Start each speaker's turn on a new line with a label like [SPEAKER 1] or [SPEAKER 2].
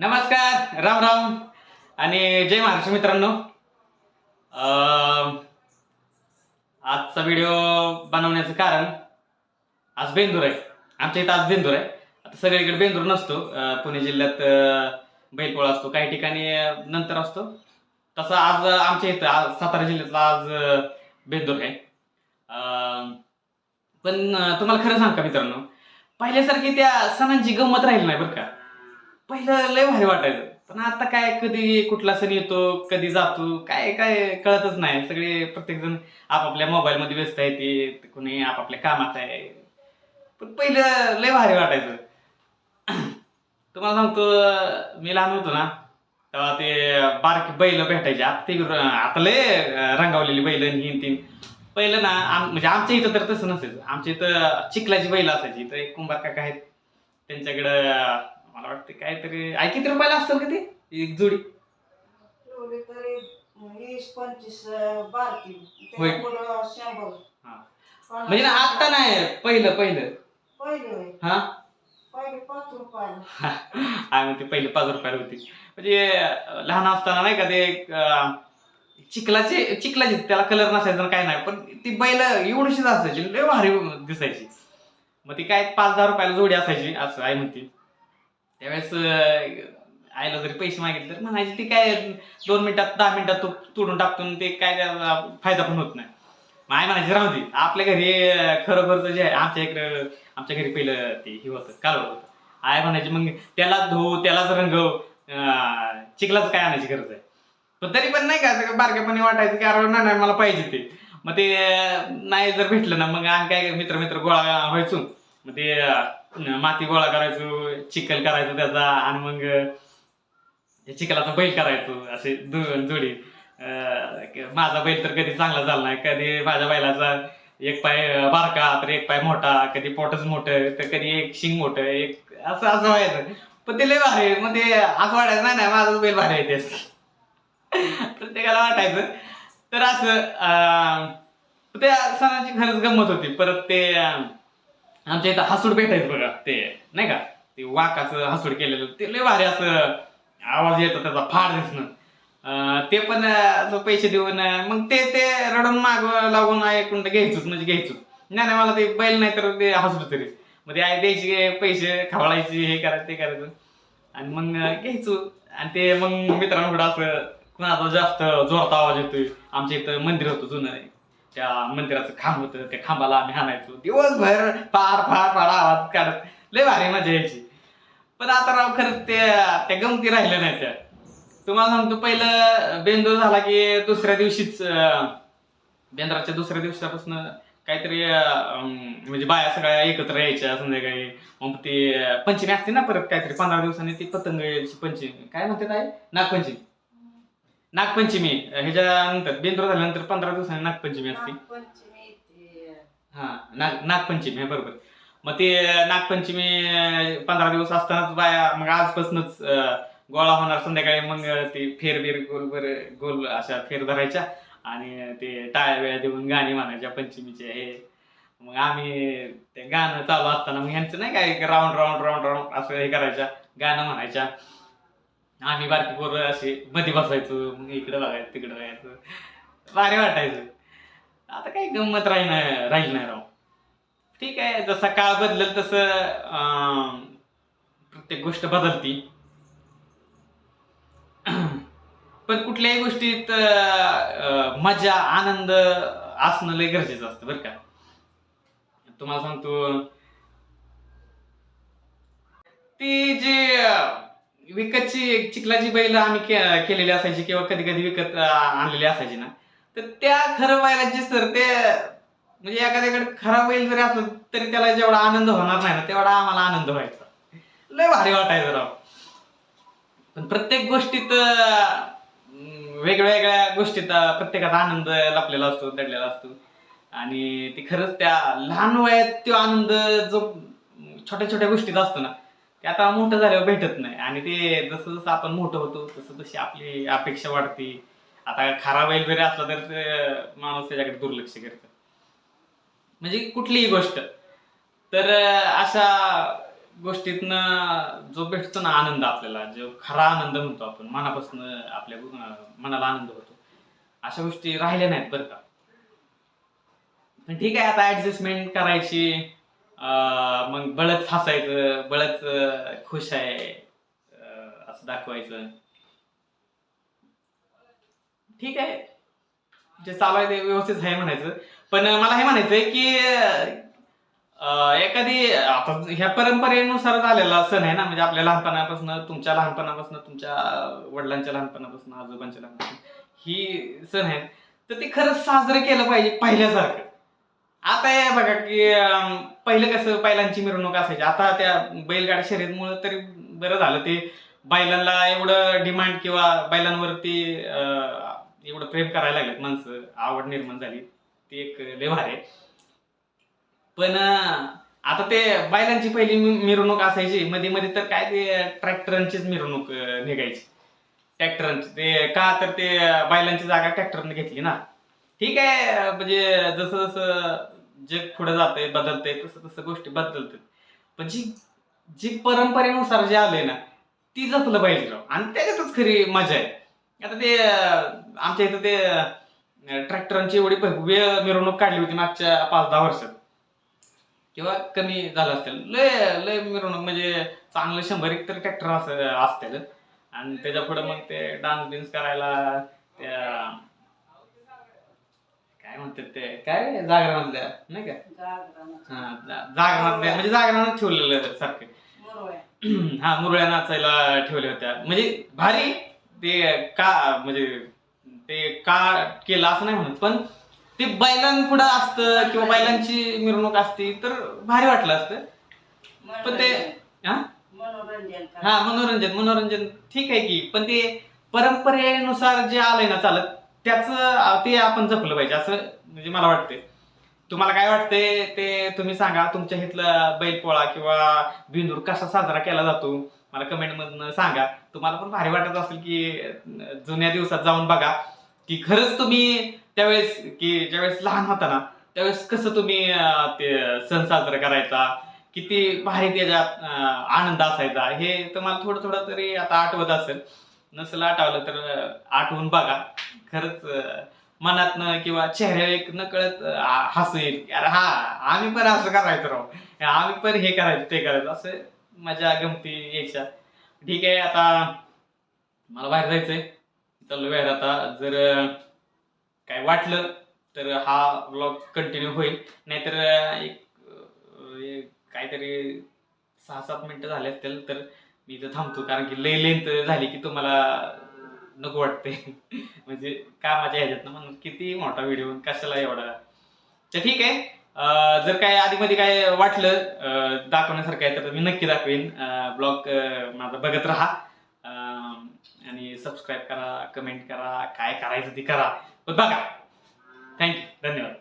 [SPEAKER 1] नमस्कार राम राम. आणि जय महाराष्ट्र मित्रांनो. आजचा व्हिडिओ बनवण्याचं कारण आज बेंदूर आहे. आमच्या इथं आज बेंदूर आहे. आता सगळीकडे बेंदूर नसतो. पुणे जिल्ह्यात बैलपोळा असतो. काही ठिकाणी नंतर असतो. तसं आज आमच्या इथं आज सातारा जिल्ह्यातला आज बेंदूर आहे. पण तुम्हाला खरं सांग का मित्रांनो? पहिल्यासारखी त्या सणांची गंमत राहिली नाही बरं का. पहिलं लय भारी वाटायचं. पण आता काय कधी कुठला सण येतो कधी जातो काय काय कळतच नाही. सगळे प्रत्येक जण आपापल्या मोबाईल मध्ये व्यस्त आहे ते कोणी आपापल्या कामात आहे. पण पहिलं लय भारी वाटायचं. तुम्हाला सांगतो मी लहान होतो ना तेव्हा ते बारकी बैल भेटायचे. आता ते आता लय रंगावलेली बैल हिन तीन. पहिलं ना आम- म्हणजे आमच्या इथं तर तसं नसायचं. आमच्या इथं चिखलाची बैल असायची. इथं एक कुंभार काका आहेत. त्यांच्याकडं मला वाटतं काहीतरी आई किती रुपयाला असतं का ते? एक जोडी.
[SPEAKER 2] एवढे तरी वीस पंचवीस अं, बारकी.
[SPEAKER 1] होय.
[SPEAKER 2] त्या पुढं शंभर.
[SPEAKER 1] हा.
[SPEAKER 2] पन्नास
[SPEAKER 1] म्हणजे ना आता नाही पहिलं पहिलं.
[SPEAKER 2] पहिले होय.
[SPEAKER 1] हा?
[SPEAKER 2] पहिले पाच रुपयाला.
[SPEAKER 1] आम्ही ते पहिले पाच रुपयाला होती. म्हणजे अं, लहान असताना नाही का ते अं, चिखलाचे चिखलाचे त्याला कलर नसायचा आणि काय नाही. पण ती बैल एवढीशीच असायची लय भारी दिसायची. मग ती काय पाच दहा रुपयाला जोडी असायची असं आई म्हणते. त्यावेळेस आईला जरी पैसे मागितले तर म्हणायचे ते काय दोन मिनिटात दहा मिनिटात तो तोडून टाकतो ते काय त्याला फायदा पण होत नाही. मग म्हणायचे म्हणायची राहू दे आपल्या घरी अं, खरोखरचं जे आहे आमच्या इकडं आमच्या घरी पहिलं ते हे होतं कालवड होतं. आय म्हणायची मग त्याला धो त्यालाच रंगव चिखलाच काय आणायची गरज आहे? पण तरी पण नाही का ते बारक्यापणी वाटायचं की अरे नाही नाही मला पाहिजे ते. मग ते नाही जर भेटलं ना मग आम्ही काय मित्र मित्र गोळा व्हायचो. मग ते माती गोळा करायचो चिखल करायचो त्याचा आणि मग चिखलाचा बैल करायचो असे दोन जोडी. माझा बैल तर कधी चांगला झाला नाही. कधी माझ्या बैलाचा एक पाय बारका तर एक पाय मोठा कधी पोटच मोठं तर कधी एक शिंग मोठं एक असं असं व्हायचं. पण ते लय भारी मग ते असं वाटायचं नाही नाही माझं बैल भारी आहे ते. प्रत्येकाला वाटायचं. तर असं ते त्या सणाची खरंच गंमत होती. परत ते आमच्या इथं हसूड भेटायचं बघा ते नाही का? ते वाकाचं हसूड केलेलं ते लय भारी असं आवाज येतो त्याचा फार दिसणं. ते पण पैसे देऊन मग ते ते रडून माग लागून ऐकून घ्यायचोच म्हणजे घ्यायचो नाही नाही मला ते बैल नाही तर ते हसूड तरी. मग ते आई द्यायचे पैसे खवळायचे हे करायचं ते करायचं. आणि मग घ्यायचो. आणि ते मग मित्रांकडं असं कुणाचा जास्त जोरात आवाज येतोय. आमच्या इथं मंदिर होतं जुनं. त्या मंदिराचं खांब होतं त्या खांबाला आम्ही हाणायचो दिवसभर पार फार फार आवाज काढत. लय भारी मजा यायची. पण आता राव खरंच ते त्या गमती राहिल्या नाही त्या तुम्हाला सांगतो पहिलं बेंदूर झाला की दुसऱ्या दिवशीच बेंद्राच्या दुसऱ्या दिवसापासून काहीतरी अं, म्हणजे बाया सगळ्या एकत्र यायच्या संध्याकाळी. मग ती पंचमी असते ना परत काहीतरी पंधरा दिवसांनी ती पतंग यायची पंचमी. काय म्हणते काय नागपंचमी. नागपंचमी ह्याच्यानंतर बेंदूर झाल्यानंतर पंधरा दिवसांनी नागपंचमी असते. हा नाग नागपंचमी आहे बरोबर. मग ते नागपंचमी पंधरा दिवस असतानाच बाया मग आजपासूनच अं, गोळा होणार. संध्याकाळी मग ते फेर बीर गोल बर गोल अशा फेर धरायच्या आणि ते टाळ्या वेळा देऊन गाणी म्हणायच्या पंचमीचे हे. मग आम्ही ते गाणं चालू असताना मग ह्यांचं नाही काय राऊंड राऊंड राऊंड राऊंड असं हे करायच्या गाणं म्हणायच्या. आम्ही बारकी पोरं असे मध्ये बसायचो मग इकडे बघायचं तिकडे बघायचं. भारी वाटायचं. आता काही गंमत राही राहील नाही राव. ठीक आहे जसा काळ बदलेल तसं अं, प्रत्येक गोष्ट बदलती. पण कुठल्याही गोष्टीत मजा आनंद असणं लय गरजेचं असतं बरं का. तुम्हाला सांगतो. ती जी विकतची चिखलाची बैल आम्ही के- केलेली असायची किंवा कधी कधी विकत अं, आणलेली असायची ना. तर त्या खरं बैलाची सर ते म्हणजे एखाद्याकडे खरा बैल जरी असलं तरी त्याला जेवढा आनंद होणार नाही ना तेवढा आम्हाला आनंद व्हायचा. लय भारी वाटायचं राव. पण प्रत्येक गोष्टीत अं, वेगवेगळ्या गोष्टीत अं, प्रत्येकाचा आनंद लपलेला असतो दडलेला असतो. आणि ते खरंच त्या लहान वयात तो आनंद जो छोट्या छोट्या गोष्टीत असतो ना ते आता मोठं झाल्यावर भेटत नाही. आणि ते जसं जसं आपण मोठं होतो तसं तशी आपली अपेक्षा वाढते. आता खरा बैल जरी असला तर माणूस त्याच्याकडे दुर्लक्ष करत. म्हणजे कुठलीही गोष्ट. तर अशा गोष्टीतनं जो भेटतो ना आनंद आपल्याला जो खरा आनंद म्हणतो आपण मनापासून आपल्या मनाला आनंद होतो. अशा गोष्टी राहिल्या नाहीत बरं का. पण ठीक आहे आता ऍडजस्टमेंट करायची. मग बळच हसायचं बळच खुश आहे असं दाखवायचं. ठीक आहे. जे चालू आहे ते व्यवस्थित आहे म्हणायचं. पण मला हे म्हणायचंय की एखादी आता ह्या परंपरेनुसारच आलेला सण आहे ना म्हणजे आपल्या लहानपणापासून तुमच्या लहानपणापासून तुमच्या वडिलांच्या लहानपणापासून आजोबांच्या लहानपणापासून ही सण आहे. तर ते खरंच साजरं केलं पाहिजे पहिल्यासारखं. आता हे बघा की अं, पहिलं कसं बैलांची मिरवणूक असायची. आता त्या बैलगाड्या शर्यतमुळे तरी बरं झालं ते. बैलांना एवढं डिमांड किंवा बैलांवरती अं, एवढं प्रेम करायला लागलेत माणसं. आवड निर्माण झाली. ती एक व्यवहार आहे. पण अं, आता ते बैलांची पहिली मि- मिरवणूक असायची. मध्ये मध्ये तर काय ते ट्रॅक्टरांचीच मिरवणूक अं, निघायची. ट्रॅक्टरांची. ते का तर ते बैलांची जागा ट्रॅक्टरने घेतली ना. ठीक आहे म्हणजे जसं जसं जग पुढे जातंय बदलतंय तसं तसं गोष्टी बदलतात. पण जी जी परंपरेनुसार जे आलंय ना ती जपलं पाहिजे राव. आणि त्याच्यातच खरी मजा आहे. आता ते आमच्या इथं ते ट्रॅक्टरांची एवढी भव्य मिरवणूक काढली होती मागच्या पाच दहा वर्षात. किंवा कमी झालं असेल लय लय मिरवणूक म्हणजे चांगलं शंभर एक तर ट्रॅक्टर असं असतील आणि त्याच्या पुढे मग ते डान्स बिन्स करायला त्या म्हणतात ते. काय जागरणातल्या? नाही का. हा जा- जागरणातल्या. म्हणजे जागरणात ठेवलेलं सारखं. हा मुरळ्या नाचायला ठेवल्या होत्या. म्हणजे भारी ते का म्हणजे ते का केलं असं नाही म्हणत पण ते बैलांपुढं असतं किंवा बैलांची मिरवणूक असती तर भारी वाटलं असतं. पण ते. हा?
[SPEAKER 2] मनोरंजन.
[SPEAKER 1] हा मनोरंजन मनोरंजन. ठीक आहे की पण ते परंपरेनुसार जे आलंय ना चालत त्याच ते आपण जपलं पाहिजे. असं म्हणजे मला वाटतंय. तुम्हाला काय वाटतंय ते तुम्ही सांगा. तुमच्या इथला बैलपोळा किंवा बिंदूर कसा साजरा केला जातो? मला कमेंट मधनं सांगा. तुम्हाला पण भारी वाटत असेल की जुन्या दिवसात जाऊन बघा. की खरंच तुम्ही त्यावेळेस की ज्यावेळेस लहान होता ना त्यावेळेस कसं तुम्ही ते सण साजरा करायचा? किती भारी त्याच्यात आनंद असायचा. हे तुम्हाला थोडं थोडं तरी आता आठवत असेल. नसेल आठवलं तर आठवून बघा. खरंच मनातनं किंवा चेहऱ्या एक नकळत कळत हसू येईल. अरे हा आम्ही पण असं करायचं राव. आम्ही पण हे करायचं ते करायचं. असं मजा गमती यायच्या ठीक आहे आता मला बाहेर जायचंय. चाललो बाहेर आता. जर काय वाटलं तर हा ब्लॉग कंटिन्यू होईल. नाहीतर एक काहीतरी सहा सात मिनटं झाले असतील तर मी इथं थांबतो कारण की लय लेंथ झाली की तुम्हाला नको वाटते. म्हणजे कामाच्या ह्याच्यात म्हणून किती मोठा व्हिडिओ कशाला एवढा? तर ठीक आहे. जर काय आधीमध्ये काय वाटलं दाखवण्यासारखं आहे तर मी नक्की दाखवेन. ब्लॉग माझा बघत राहा. आणि सबस्क्राईब करा कमेंट करा काय करायचं ते करा. बघा. थँक्यू धन्यवाद.